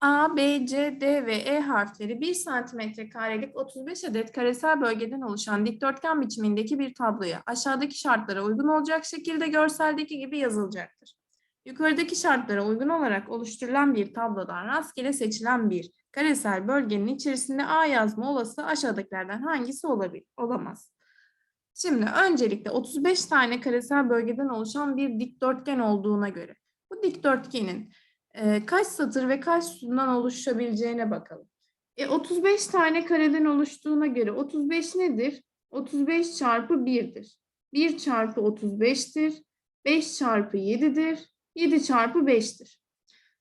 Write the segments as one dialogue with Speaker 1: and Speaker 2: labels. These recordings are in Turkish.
Speaker 1: A, B, C, D ve E harfleri 1 santimetre karelik 35 adet karesel bölgeden oluşan dikdörtgen biçimindeki bir tabloya aşağıdaki şartlara uygun olacak şekilde görseldeki gibi yazılacaktır. Yukarıdaki şartlara uygun olarak oluşturulan bir tablodan rastgele seçilen bir karesel bölgenin içerisinde A yazma olası aşağıdakilerden hangisi olabilir? Olamaz. Şimdi öncelikle 35 tane karesel bölgeden oluşan bir dikdörtgen olduğuna göre bu dikdörtgenin e, kaç satır ve kaç sütundan oluşabileceğine bakalım. E, 35 tane kareden oluştuğuna göre 35 nedir? 35 çarpı 1'dir. 1 çarpı 35'tir. 5 çarpı 7'dir. 7 çarpı 5'tir.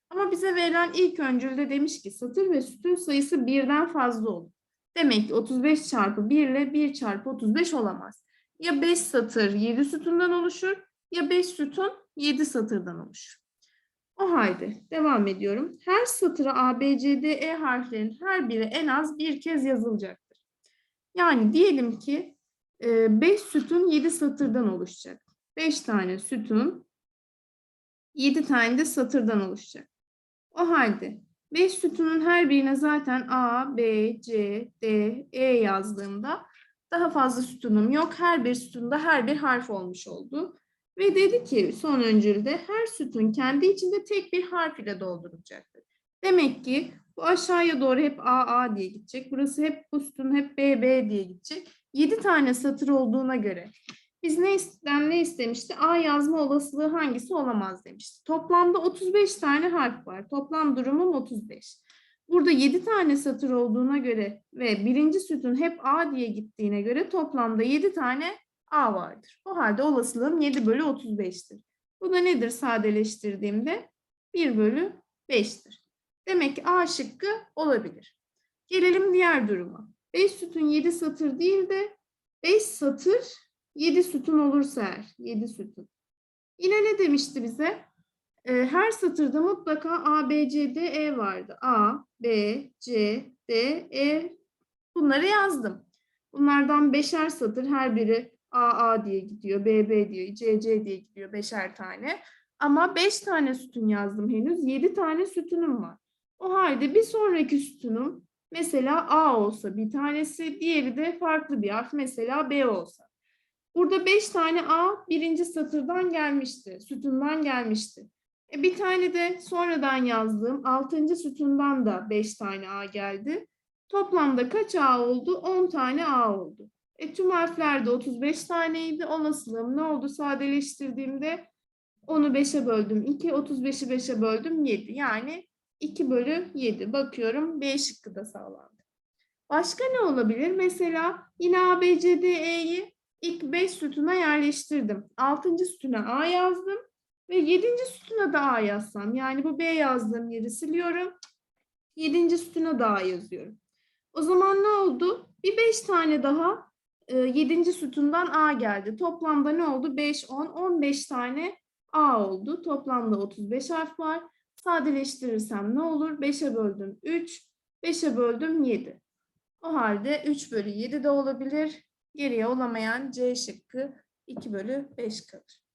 Speaker 1: Ama bize verilen ilk öncülde demiş ki satır ve sütun sayısı birden fazla olur. Demek ki 35 çarpı 1 ile 1 çarpı 35 olamaz. Ya 5 satır 7 sütundan oluşur ya 5 sütun 7 satırdan oluşur. O halde devam ediyorum. Her satıra A, B, C, D, E harflerinin her biri en az bir kez yazılacaktır. Yani diyelim ki 5 sütun 7 satırdan oluşacak. 5 tane sütun 7 tane de satırdan oluşacak. O halde 5 sütunun her birine zaten A, B, C, D, E yazdığımda daha fazla sütunum yok. Her bir sütunda her bir harf olmuş oldu. Ve dedi ki son öncülde her sütun kendi içinde tek bir harf ile doldurulacaktır. Demek ki bu aşağıya doğru hep A A diye gidecek. Burası hep bu sütun hep B B diye gidecek. 7 tane satır olduğuna göre biz ne isten ne istemişti? A yazma olasılığı hangisi olamaz demişti. Toplamda 35 tane harf var. Toplam durumum 35. Burada 7 tane satır olduğuna göre ve birinci sütun hep A diye gittiğine göre toplamda 7 tane A vardır. O halde olasılığım 7 bölü 35'tir. Bu da nedir sadeleştirdiğimde? 1 bölü 5'tir. Demek ki A şıkkı olabilir. Gelelim diğer duruma. 5 sütun 7 satır değil de 5 satır 7 sütun olursa eğer. 7 sütun. Yine ne demişti bize? Ee, her satırda mutlaka A, B, C, D, E vardı. A, B, C, D, E. Bunları yazdım. Bunlardan beşer satır her biri A, A diye gidiyor, B, B diyor, C, C diye gidiyor beşer tane. Ama beş tane sütun yazdım henüz. Yedi tane sütunum var. O halde bir sonraki sütunum mesela A olsa bir tanesi, diğeri de farklı bir harf mesela B olsa. Burada beş tane A birinci satırdan gelmişti, sütundan gelmişti. E bir tane de sonradan yazdığım altıncı sütundan da beş tane A geldi. Toplamda kaç A oldu? 10 tane A oldu. E, tüm harflerde 35 taneydi. Olasılığım ne oldu? Sadeleştirdiğimde 10'u 5'e böldüm 2, 35'i 5'e böldüm 7. Yani 2 bölü 7. Bakıyorum B şıkkı da sağlandı. Başka ne olabilir? Mesela yine A, B, C, D, E'yi ilk 5 sütuna yerleştirdim. 6. sütuna A yazdım ve 7. sütuna da A yazsam. Yani bu B yazdığım yeri siliyorum. 7. sütuna da A yazıyorum. O zaman ne oldu? Bir 5 tane daha 7. sütundan A geldi. Toplamda ne oldu? 5, 10, 15 tane A oldu. Toplamda 35 harf var. Sadeleştirirsem ne olur? 5'e böldüm 3, 5'e böldüm 7. O halde 3 bölü 7 de olabilir. Geriye olamayan C şıkkı 2 bölü 5 kalır.